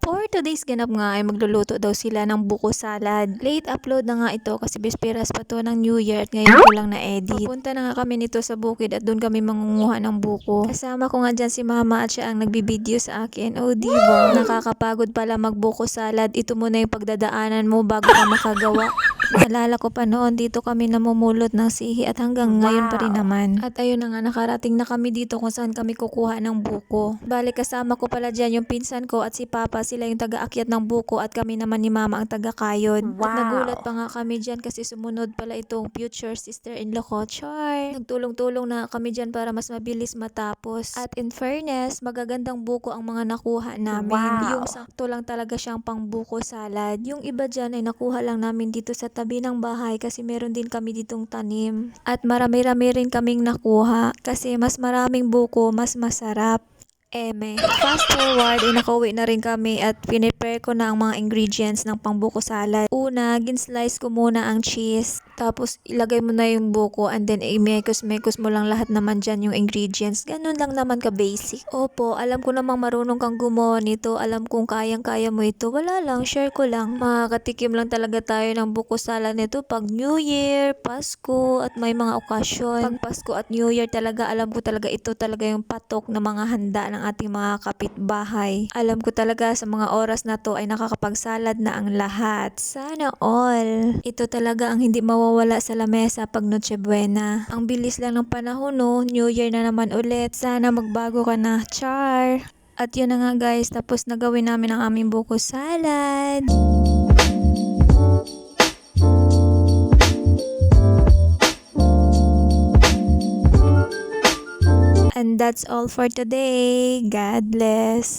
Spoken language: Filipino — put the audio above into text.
For today's ganap nga ay magluluto daw sila ng buko salad. Late upload na nga ito kasi bisperas pa to ng New Year at ngayon ko lang na-edit. Papunta na nga kami nito sa bukid at doon kami mangunguha ng buko. Kasama ko nga dyan si mama at siya ang nagbibideo sa akin. Oh diba, nakakapagod pala magbuko salad. Ito muna yung pagdadaanan mo bago ka makagawa. Naalala ko pa noon dito kami namumulot ng sihi at hanggang ngayon pa rin naman. At ayun na nga nakarating na kami dito kung saan kami kukuha ng buko. Balik kasama ko pala dyan yung pinsan ko at si Papa sila yung taga-akyat ng buko at kami naman ni Mama ang taga-kayod. At nagulat pa nga kami dyan kasi sumunod pala itong future sister-in-law ko. Char! Nagtulong-tulong na kami dyan para mas mabilis matapos. At in fairness, magagandang buko ang mga nakuha namin. Wow. Yung sakto lang talaga siyang pang buko salad. Yung iba dyan ay nakuha lang namin dito sa tabi ng bahay kasi meron din kami ditong tanim. At marami-rami rin kaming nakuha kasi mas maraming buko, mas masarap. Eme. Fast forward, eh, nakauwi na rin kami at pinipare ko na ang mga ingredients ng pangbuko salad. Una, ginslice ko muna ang cheese. Tapos, ilagay mo na yung buko and then i-mekos-mekos mo lang lahat naman dyan yung ingredients. Ganun lang naman ka-basic. Opo, alam ko namang marunong kang gumawa nito. Alam kong kayang-kaya mo ito. Wala lang, share ko lang. Makakatikim lang talaga tayo ng buko salad nito pag New Year, Pasko, at may mga okasyon. Pag Pasko at New Year talaga, alam ko talaga ito talaga yung patok na mga handa ng ating mga kapitbahay. Alam ko talaga sa mga oras na to ay nakakapagsalad na ang lahat. Sana all. Ito talaga ang hindi mawawala sa lamesa pag Noche Buena. Ang bilis lang ng panahon no, New Year na naman ulit. Sana magbago ka na, char! At yun na nga guys, tapos nagawin namin ang aming buko salad. And that's all for today. God bless.